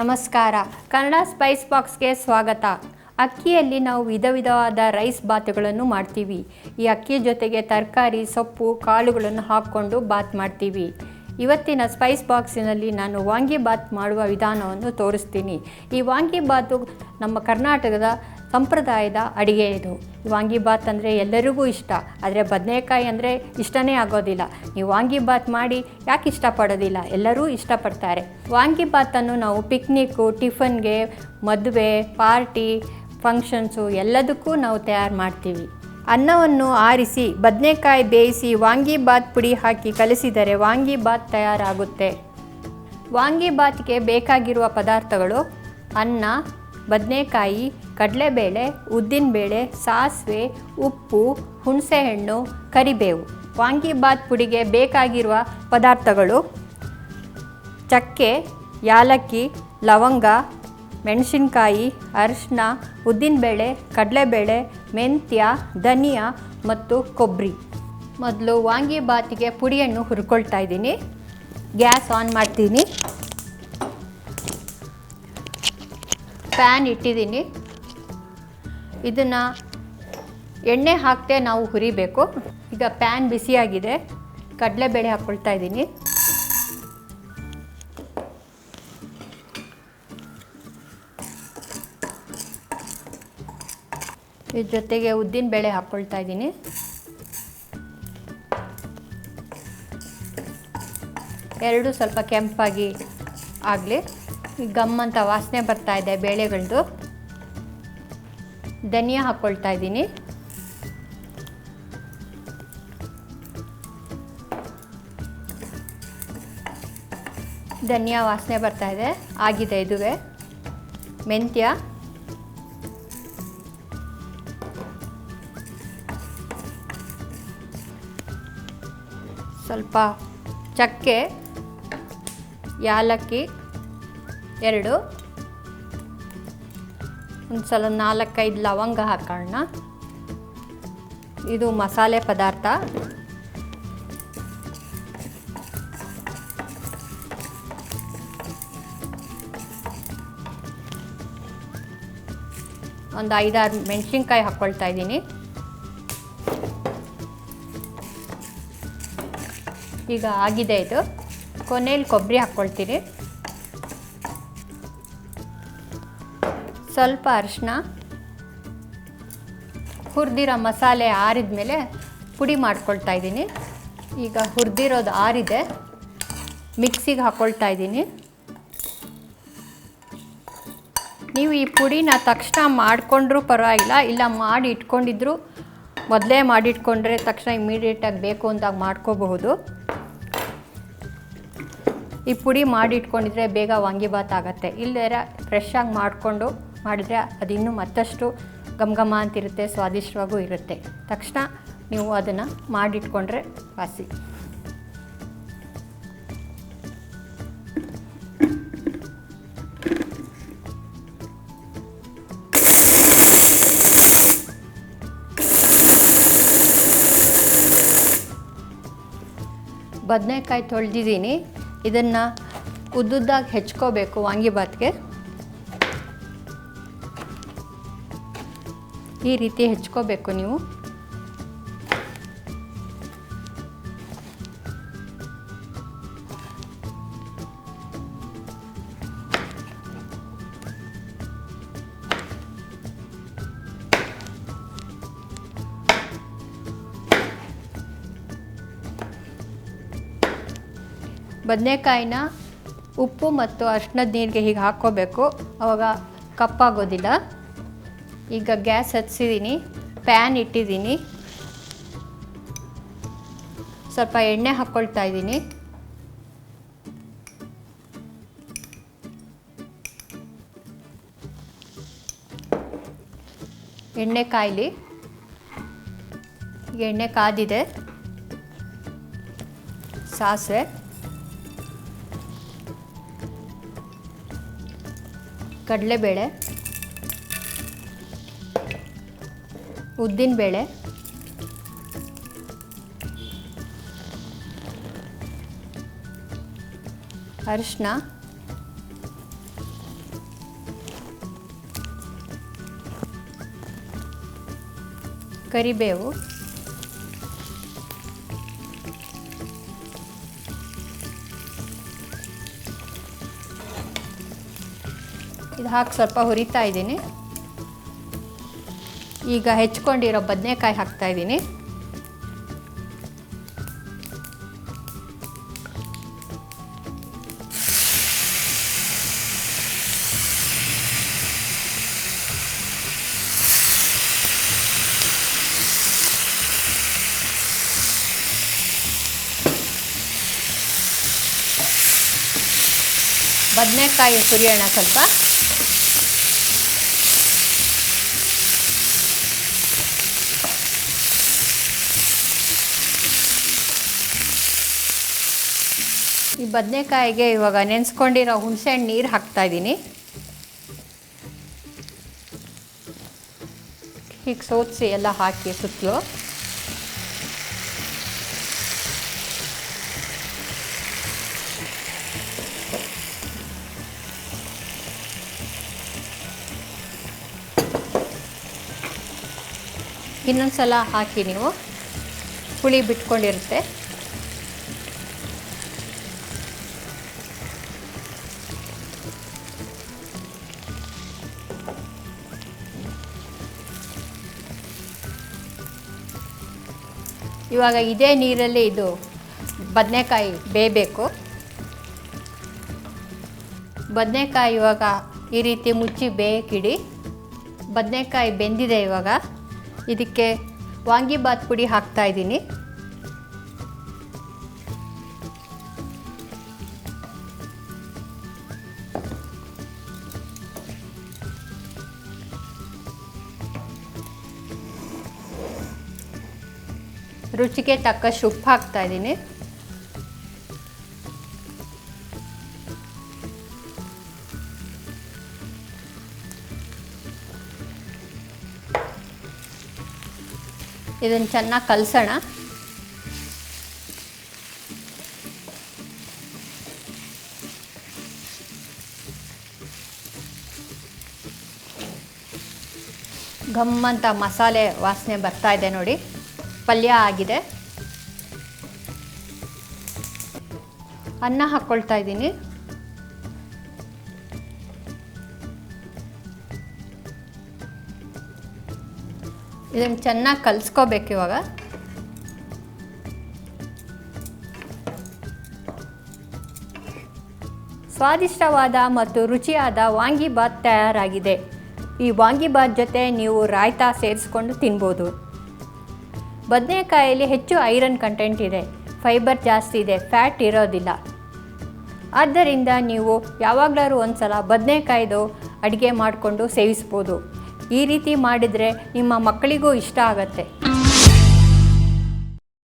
ನಮಸ್ಕಾರ. ಕನ್ನಡ ಸ್ಪೈಸ್ ಬಾಕ್ಸ್ಗೆ ಸ್ವಾಗತ. ಅಕ್ಕಿಯಲ್ಲಿ ನಾವು ವಿಧ ವಿಧವಾದ ರೈಸ್ ಬಾತುಗಳನ್ನು ಮಾಡ್ತೀವಿ. ಈ ಅಕ್ಕಿ ಜೊತೆಗೆ ತರಕಾರಿ, ಸೊಪ್ಪು, ಕಾಳುಗಳನ್ನು ಹಾಕ್ಕೊಂಡು ಬಾತ್ ಮಾಡ್ತೀವಿ. ಇವತ್ತಿನ ಸ್ಪೈಸ್ ಬಾಕ್ಸಿನಲ್ಲಿ ನಾನು ವಾಂಗಿ ಬಾತ್ ಮಾಡುವ ವಿಧಾನವನ್ನು ತೋರಿಸ್ತೀನಿ. ಈ ವಾಂಗಿ ಬಾತು ನಮ್ಮ ಕರ್ನಾಟಕದ ಸಂಪ್ರದಾಯದ ಅಡಿಗೆ ಇದು. ವಾಂಗಿಬಾತ್ ಅಂದರೆ ಎಲ್ಲರಿಗೂ ಇಷ್ಟ. ಆದರೆ ಬದನೆಕಾಯಿ ಅಂದರೆ ಇಷ್ಟನೇ ಆಗೋದಿಲ್ಲ. ನೀವು ವಾಂಗಿಬಾತ್ ಮಾಡಿ ಯಾಕೆ ಇಷ್ಟಪಡೋದಿಲ್ಲ? ಎಲ್ಲರೂ ಇಷ್ಟಪಡ್ತಾರೆ. ವಾಂಗಿಬಾತನ್ನು ನಾವು ಪಿಕ್ನಿಕ್ಕು ಟಿಫನ್ಗೆ ಮದುವೆ ಪಾರ್ಟಿ ಫಂಕ್ಷನ್ಸು ಎಲ್ಲದಕ್ಕೂ ನಾವು ತಯಾರು ಮಾಡ್ತೀವಿ. ಅನ್ನವನ್ನು ಆರಿಸಿ, ಬದನೆಕಾಯಿ ಬೇಯಿಸಿ ವಾಂಗಿಬಾತ್ ಪುಡಿ ಹಾಕಿ ಕಲಿಸಿದರೆ ವಾಂಗಿಬಾತ್ ತಯಾರಾಗುತ್ತೆ. ವಾಂಗಿಬಾತ್ಗೆ ಬೇಕಾಗಿರುವ ಪದಾರ್ಥಗಳು ಅನ್ನ ಬದನೆಕಾಯಿ, ಕಡಲೆಬೇಳೆ, ಉದ್ದಿನಬೇಳೆ, ಸಾಸಿವೆ, ಉಪ್ಪು, ಹುಣಸೆಹಣ್ಣು, ಕರಿಬೇವು. ವಾಂಗಿಬಾತ್ ಪುಡಿಗೆ ಬೇಕಾಗಿರುವ ಪದಾರ್ಥಗಳು ಚಕ್ಕೆ, ಯಾಲಕ್ಕಿ, ಲವಂಗ, ಮೆಣಸಿನಕಾಯಿ ಅರಿಶಿನ ಉದ್ದಿನಬೇಳೆ, ಕಡಲೆಬೇಳೆ, ಮೆಂತ್ಯ, ಧನಿಯಾ ಮತ್ತು ಕೊಬ್ಬರಿ ಮೊದಲು ವಾಂಗಿಬಾತಿಗೆ ಪುಡಿಯನ್ನು ಹುರ್ಕೊಳ್ತಾ ಇದ್ದೀನಿ. ಗ್ಯಾಸ್ ಆನ್ ಮಾಡ್ತೀನಿ. ಪ್ಯಾನ್ ಇಟ್ಟಿದ್ದೀನಿ. ಇದನ್ನು ಎಣ್ಣೆ ಹಾಕದೆ ನಾವು ಹುರಿಬೇಕು. ಈಗ ಪ್ಯಾನ್ ಬಿಸಿಯಾಗಿದೆ. ಕಡಲೆಬೇಳೆ ಹಾಕ್ಕೊಳ್ತಾ ಇದ್ದೀನಿ. ಇದ್ರ ಜೊತೆಗೆ ಉದ್ದಿನ ಬೇಳೆ ಹಾಕ್ಕೊಳ್ತಾ ಇದ್ದೀನಿ. ಎರಡು ಸ್ವಲ್ಪ ಕೆಂಪಾಗಿ ಆಗಲಿ. ಗಮ್ ಅಂತ ವಾಸನೆ ಬರ್ತಾ ಇದೆ ಬೇಳೆಗಳದ್ದು ಧನಿಯಾ ಹಾಕ್ಕೊಳ್ತಾ ಇದ್ದೀನಿ. ಧನಿಯಾ ವಾಸನೆ ಬರ್ತಾ ಇದೆ. ಆಗಿದೆ ಇದುವೇ. ಮೆಂತ್ಯ. ಸ್ವಲ್ಪ ಚಕ್ಕೆ, ಯಾಲಕ್ಕಿ. ಎರಡು. ಒಂದು ಸಲ ನಾಲ್ಕೈದು ಲವಂಗ ಹಾಕೋಣ. ಇದು ಮಸಾಲೆ ಪದಾರ್ಥ. ಒಂದು ಐದಾರು ಮೆಣಸಿನ್ಕಾಯಿ ಹಾಕ್ಕೊಳ್ತಾ ಇದ್ದೀನಿ. ಈಗ ಆಗಿದೆ ಇದು. ಕೊನೆಯಲ್ಲಿ ಕೊಬ್ಬರಿ ಹಾಕ್ಕೊಳ್ತೀನಿ ಸ್ವಲ್ಪ ಅರಿಶಿನ ಹುರಿದಿರೋ ಮಸಾಲೆ ಆರಿದ ಮೇಲೆ ಪುಡಿ ಮಾಡ್ಕೊಳ್ತಾ ಇದ್ದೀನಿ. ಈಗ ಹುರಿದಿರೋದು ಆರಿದೆ. ಮಿಕ್ಸಿಗೆ ಹಾಕ್ಕೊಳ್ತಾ ಇದ್ದೀನಿ. ನೀವು ಈ ಪುಡಿನ ತಕ್ಷಣ ಮಾಡಿಕೊಂಡ್ರೂ ಪರವಾಗಿಲ್ಲ, ಇಲ್ಲ ಮಾಡಿ ಇಟ್ಕೊಂಡಿದ್ರು, ಮೊದಲೇ ಮಾಡಿಟ್ಕೊಂಡ್ರೆ ತಕ್ಷಣ ಇಮ್ಮಿಡಿಯೇಟಾಗಿ ಬೇಕು ಅಂದಾಗ ಮಾಡ್ಕೋಬಹುದು. ಈ ಪುಡಿ ಮಾಡಿ ಇಟ್ಕೊಂಡಿದ್ರೆ ಬೇಗ ವಾಂಗಿಬಾತ್ ಆಗುತ್ತೆ. ಇಲ್ಲದೇ ಫ್ರೆಶ್ ಆಗಿ ಮಾಡಿಕೊಂಡು ಮಾಡಿದರೆ ಅದಿನ್ನೂ ಮತ್ತಷ್ಟು ಗಮಗಮ ಅಂತಿರುತ್ತೆ, ಸ್ವಾದಿಷ್ಟವಾಗೂ ಇರುತ್ತೆ. ತಕ್ಷಣ ನೀವು ಅದನ್ನು ಮಾಡಿಟ್ಕೊಂಡ್ರೆ ವಾಸಿ. ಬದನೆಕಾಯಿ ತೊಳೆದಿದ್ದೀನಿ. ಇದನ್ನು ಉದ್ದುದ್ದಾಗಿ ಹೆಚ್ಕೋಬೇಕು ವಾಂಗಿಬಾತ್ಗೆ ಈ ರೀತಿ ಹೆಚ್ಕೋಬೇಕು ನೀವು. ಬದನೆಕಾಯಿನ ಉಪ್ಪು ಮತ್ತು ಅರ್ಶಿನದ ನೀರಿಗೆ ಹೀಗೆ ಹಾಕ್ಕೋಬೇಕು. ಅವಾಗ ಕಪ್ಪಾಗೋದಿಲ್ಲ. ಈಗ ಗ್ಯಾಸ್ ಹಚ್ಚಿದ್ದೀನಿ ಪ್ಯಾನ್ ಇಟ್ಟಿದ್ದೀನಿ. ಸ್ವಲ್ಪ ಎಣ್ಣೆ ಹಾಕ್ಕೊಳ್ತಾ ಇದ್ದೀನಿ. ಎಣ್ಣೆ ಕಾಯಿಲಿ. ಎಣ್ಣೆ ಕಾದಿದೆ. ಸಾಸಿವೆ. ಕಡಲೆಬೇಳೆ. ಉದ್ದಿನ ಬೇಳೆ. ಅರಿಶಿನ ಕರಿಬೇವು. ಇದು ಹಾಕಿ ಸ್ವಲ್ಪ ಹುರಿತಾ ಇದ್ದೀನಿ. ಈಗ ಹೆಚ್ಕೊಂಡಿರೋ ಬದನೆಕಾಯಿ ಹಾಕ್ತಾ ಇದ್ದೀನಿ. ಬದನೆಕಾಯಿ ಸುರಿಯೋಣ ಸ್ವಲ್ಪ. ಈ ಬದನೆಕಾಯಿಗೆ ಇವಾಗ ನೆನೆಸ್ಕೊಂಡಿರೋ ಹುಣಸೆಹಣ್ಣು ನೀರು ಹಾಕ್ತಾ ಇದ್ದೀನಿ ಹೀಗೆ ಸೋದಿಸಿ ಎಲ್ಲ ಹಾಕಿ ಸುತ್ತಲೂ. ಇನ್ನೊಂದು ಸಲ ಹಾಕಿ ನೀವು. ಹುಳಿ ಬಿಟ್ಕೊಂಡಿರುತ್ತೆ. ಇವಾಗ ಇದೇ ನೀರಲ್ಲಿ ಇದು ಬದನೆಕಾಯಿ ಬೇಯಬೇಕು. ಬದನೆಕಾಯಿ ಇವಾಗ ಈ ರೀತಿ ಮುಚ್ಚಿ ಬೇಯಕ್ಕಿಡಿ ಬದನೆಕಾಯಿ ಬೆಂದಿದೆ ಇವಾಗ. ಇದಕ್ಕೆ ವಾಂಗಿಬಾತ್ ಪುಡಿ ಹಾಕ್ತಾ ರುಚಿಗೆ ತಕ್ಕಷ್ಟು ಉಪ್ಪು ಹಾಕ್ತಾ ಇದ್ದೀನಿ. ಇದನ್ನು ಚೆನ್ನಾಗಿ ಕಲಸೋಣ. ಘಮ್ ಅಂತ ಮಸಾಲೆ ವಾಸನೆ ಬರ್ತಾ ಇದೆ ನೋಡಿ. ಪಲ್ಯ ಆಗಿದೆ. ಅನ್ನ ಹಾಕ್ಕೊಳ್ತಾ ಇದ್ದೀನಿ. ಇದನ್ನು ಚೆನ್ನಾಗಿ ಕಲಿಸ್ಕೋಬೇಕು ಇವಾಗ. ಸ್ವಾದಿಷ್ಟವಾದ ಮತ್ತು ರುಚಿಯಾದ ವಾಂಗಿಬಾತ್ ತಯಾರಾಗಿದೆ. ಈ ವಾಂಗಿಬಾತ್ ಜೊತೆ ನೀವು ರಾಯ್ತಾ ಸೇರಿಸ್ಕೊಂಡು ತಿನ್ಬೋದು. ಬದನೆಕಾಯಲ್ಲಿ ಹೆಚ್ಚು ಐರನ್ ಕಂಟೆಂಟ್ ಇದೆ. ಫೈಬರ್ ಜಾಸ್ತಿ ಇದೆ ಫ್ಯಾಟ್ ಇರೋದಿಲ್ಲ. ಆದ್ದರಿಂದ ನೀವು ಯಾವಾಗಲಾದ್ರೂ ಒಂದು ಸಲ ಬದನೆಕಾಯ್ದು ಅಡುಗೆ ಮಾಡಿಕೊಂಡು ಸೇವಿಸ್ಬೋದು. ಈ ರೀತಿ ಮಾಡಿದರೆ ನಿಮ್ಮ ಮಕ್ಕಳಿಗೂ ಇಷ್ಟ ಆಗತ್ತೆ.